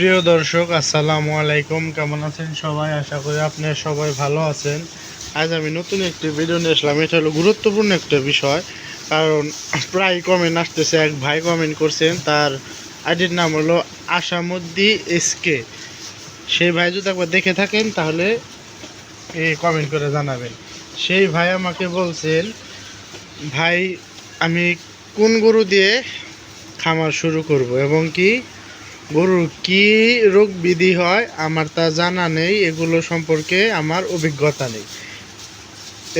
প্রিয় দর্শক, আসসালামু আলাইকুম। কেমন আছেন সবাই? আশা করি আপনারা সবাই ভালো আছেন। আজ আমি নতুন একটি ভিডিও নিয়ে আসলাম। এটা হলো গুরুত্বপূর্ণ একটা বিষয়, কারণ প্রায় কমেন্ট আসতেছে, এক ভাই কমেন্ট করছেন, তার আইডির নাম হলো আশামুদ্দি এসকে সেই ভাই যদি একবার দেখে থাকেন, তাহলে এই কমেন্ট করে জানাবেন। সেই ভাই আমাকে বলছেন, ভাই, আমি কোন গরু দিয়ে খামার শুরু করব এবং কি গরুর কি রোগ বিধি হয় আমার তা জানা নেই, এগুলো সম্পর্কে আমার অভিজ্ঞতা নেই।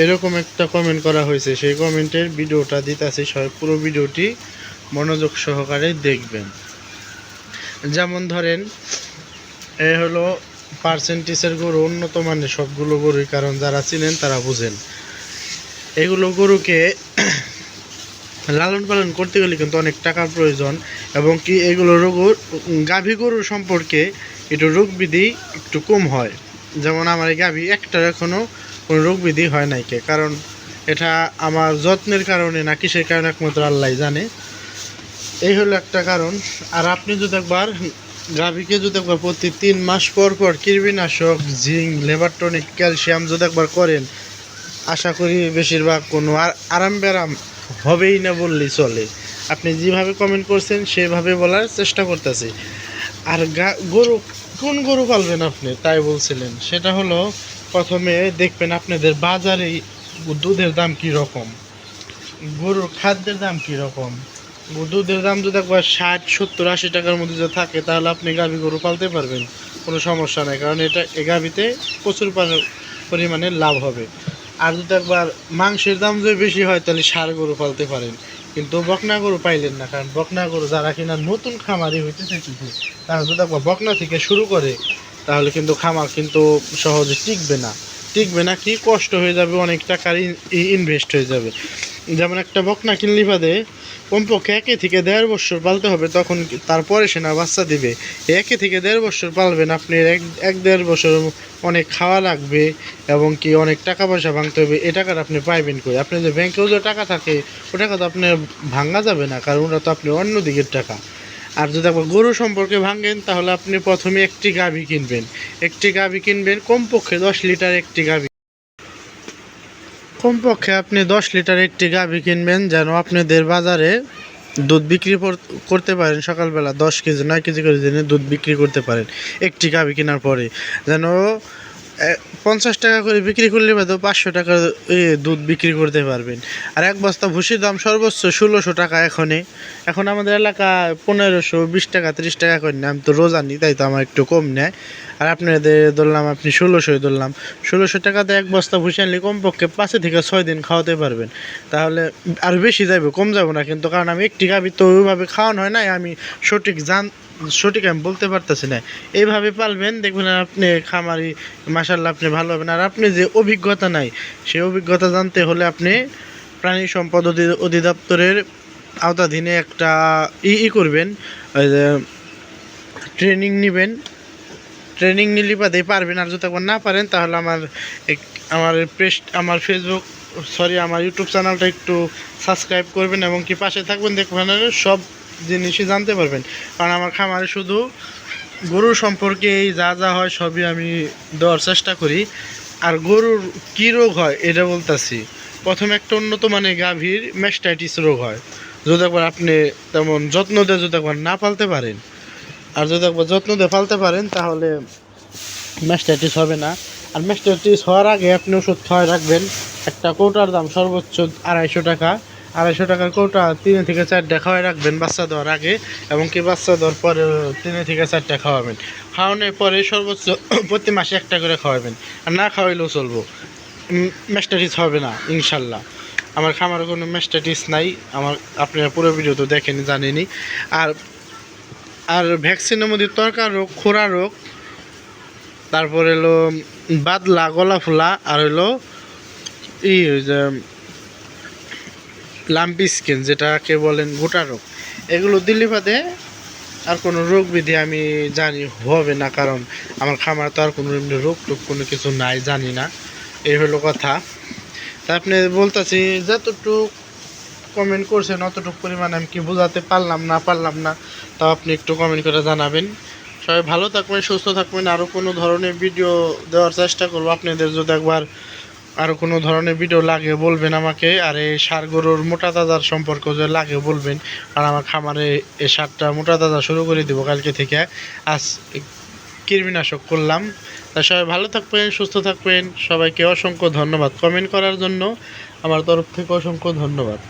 এরকম একটা কমেন্ট করা হয়েছে, সেই কমেন্টের ভিডিওটা দিতেছি সবাই পুরো ভিডিওটি মনোযোগ সহকারে দেখবেন। যেমন ধরেন, এ হলো পার্সেন্টেজের গরু, উন্নত মানের সবগুলো গরুই, কারণ যারা চিনেন তারা বুঝেন। এগুলো গরুকে লালন পালন করতে গেলে কিন্তু অনেক টাকার প্রয়োজন এবং কি এগুলো রোগ গাভী গরু সম্পর্কে একটু রোগ বিধি একটু কম হয়। যেমন আমার এই গাভী একটার এখনও কোনো রোগ বিধি হয় নাই কে। কারণ এটা আমার যত্নের কারণে না কিসের কারণে একমাত্র আল্লাহ জানে। এই হলো একটা কারণ। আর আপনি যদি একবার গাভীকে যদি একবার প্রতি তিন মাস পর পর কীটনাশক জিঙ্ক লেবারটনিক ক্যালসিয়াম যদি একবার করেন, আশা করি বেশিরভাগ কোনো আর আরাম ব্যারাম হবেই না বললেই চলে। আপনি যেভাবে কমেন্ট করছেন, সেভাবে বলার চেষ্টা করতেছি। আর গরু, কোন গরু পালবেন আপনি? তাই বলছিলেন। সেটা হলো, প্রথমে দেখবেন আপনাদের বাজারে দুধের দাম কি রকম? গরুর খাদ্যের দাম কি রকম? দুধের দাম যদি একবার ষাট, সত্তর, আশি টাকার মধ্যে যদি থাকে, তাহলে আপনি গাভী গরু পালতে পারবেন। কোনো সমস্যা নাই, কারণ এটা এ গাভীতে প্রচুর পরিমাণে লাভ হবে। আর যদি একবার মাংসের দাম যদি বেশি হয়, তাহলে সার গরু পালতে পারেন। কিন্তু বকনা গরু পাইলেন না, কারণ বকনা গরু যারা কিনা নতুন খামারি হইতে চাইতেছে তারা যদি একবার বকনা থেকে শুরু করে, তাহলে কিন্তু খামার কিন্তু সহজে টিকবে না। টিকবে না, কি কষ্ট হয়ে যাবে, অনেক টাকার ইনভেস্ট হয়ে যাবে। যেমন একটা বকনা কিনলি বাদে কমপক্ষে একে থেকে দেড় বছর পালতে হবে, তখন তারপরে সে না বাচ্চা দিবে। একে থেকে দেড় বছর পালবেন, আপনি এক এক দেড় বছর অনেক খাওয়া লাগবে এবং কি অনেক টাকা পয়সা ভাঙতে হবে, এ টাকাটা আপনি পাইবেন কই? আপনি যে ব্যাংকেও যে টাকা থাকে ও টাকা তো আপনার ভাঙা যাবে না, কারণ ওটা তো আপনি অন্য দিকের টাকা। আর যদি একবার গরু সম্পর্কে ভাঙেন, তাহলে আপনি প্রথমে একটি গাভী কিনবেন। একটি গাভী কিনবেন, কমপক্ষে দশ লিটার একটি গাভী। কমপক্ষে আপনি দশ লিটার একটি গাভী কিনবেন যেন আপনাদের বাজারে দুধ বিক্রি কর- করতে পারেন সকালবেলা দশ কেজি, নয় কেজি করে দিনে দুধ বিক্রি করতে পারেন একটি গাভী কেনার পরে। যেন পঞ্চাশ টাকা করে বিক্রি করলে বাদে পাঁচশো টাকা দুধ বিক্রি করতে পারবেন। আর এক বস্তা ভুসির দাম সর্বোচ্চ ষোলোশো টাকা এখনে। এখন আমাদের এলাকা পনেরোশো, বিশ টাকা, ত্রিশ টাকা করে নেয়। আমি তো রোজ আনি তাই তো আমার একটু কম নেয়। আর আপনাদের ধরলাম, আপনি ষোলোশোই ধরলাম। ষোলোশো টাকাতে এক বস্তা ভুসি আনলে কমপক্ষে পাঁচে থেকে ছয় দিন খাওয়াতে পারবেন। তাহলে আর বেশি যাবে কম যাব না। কিন্তু কারণ আমি একটি গাভি তো ওইভাবে খাওয়ানো হয় নাই, আমি সঠিক জান, সঠিক আমি বলতে পারতেছি না। এইভাবে পালবেন, দেখবেন আপনি খামারি মাসাল্লাহ আপনি ভালো হবেন। আর আপনি যে অভিজ্ঞতা নাই, সেই অভিজ্ঞতা জানতে হলে আপনি প্রাণী সম্পদ অধি- অধিদপ্তরের আওতাধীনে একটা ই ই করবেন। ট্রেনিং নেবেন। ট্রেনিং নিলে বাদে পারবেন। আর যদি একবার না পারেন, তাহলে আমার আমার পেজ, আমার ফেসবুক সরি, আমার ইউটিউব চ্যানেলটা একটু সাবস্ক্রাইব করবেন এবং কি পাশে থাকবেন দেখবেন, সব জিনিসই জানতে পারবেন। কারণ আমার খামারে শুধু গরুর সম্পর্কে যা যা হয় সবই আমি দেওয়ার চেষ্টা করি। আর গরুর কী রোগ হয় এটা বলতেছি। প্রথমে একটা উন্নত মানের গাভীর ম্যাস্টাইটিস রোগ হয়। যদি একবার আপনি তেমন যত্ন দিয়ে যদি একবার না পালতে পারেন, আর যদি একবার যত্ন দিয়ে পালতে পারেন, তাহলে ম্যাস্টাইটিস হবে না। আর ম্যাস্টাইটিস হওয়ার আগে আপনি ওষুধ খাওয়াই রাখবেন। একটা কৌটার দাম সর্বোচ্চ আড়াইশো টাকা। আড়াইশো টাকার কৌটা তিনে থেকে চারটা খাওয়াই রাখবেন বাচ্চা দেওয়ার আগে, এবং কি বাচ্চা দেওয়ার পরে তিনে থেকে চারটা খাওয়াবেন। খাওয়ানোর পরে সর্বোচ্চ প্রতি মাসে একটা করে খাওয়াবেন। আর না খাওয়াইলেও চলবো। ম্যাস্টাইটিস হবে না, ইনশাল্লাহ। আমার খামারে কোনো ম্যাস্টাইটিস নাই, আমার আপনারা পুরো ভিডিও তো দেখেনি, জানেনি। আর আর ভ্যাকসিনের মধ্যে তরকার রোগ খোরা রোগ, তারপরে হলো বাদলা গলা ফোলা আর হলো ই লাম্পি স্কিন যেটাকে বলেন গোটা রোগ, এগুলো দিল্লি বাদে আর কোনো রোগ বিধি আমি জানি হবে না, কারণ আমার খামার তো আর কোনো এমনি রোগ টোগ কোনো কিছু নাই, জানি না, এই হলো কথা। তা আপনি বলতেছি, যতটুক কমেন্ট করছেন, অতটুকু পরিমাণে আমি কি বোঝাতে পারলাম না পারলাম না, তাও আপনি একটু কমেন্ট করে জানাবেন। সবাই ভালো থাকবেন, সুস্থ থাকবেন আরও কোনো ধরনের ভিডিও দেওয়ার চেষ্টা করব। আপনাদের যদি একবার আরও কোনো ধরনের ভিডিও লাগে বলবেন আমাকে? আর এই সার গরুর মোটা তাজার সম্পর্ক যে লাগে বলবেন। আর আমার খামারে এই সারটা মোটা তাজা শুরু করে দেবো কালকে থেকে। আজ কৃমিনাশক করলাম। তা সবাই ভালো থাকবেন, সুস্থ থাকবেন। সবাইকে অসংখ্য ধন্যবাদ কমেন্ট করার জন্য। আমার তরফ থেকে অসংখ্য ধন্যবাদ।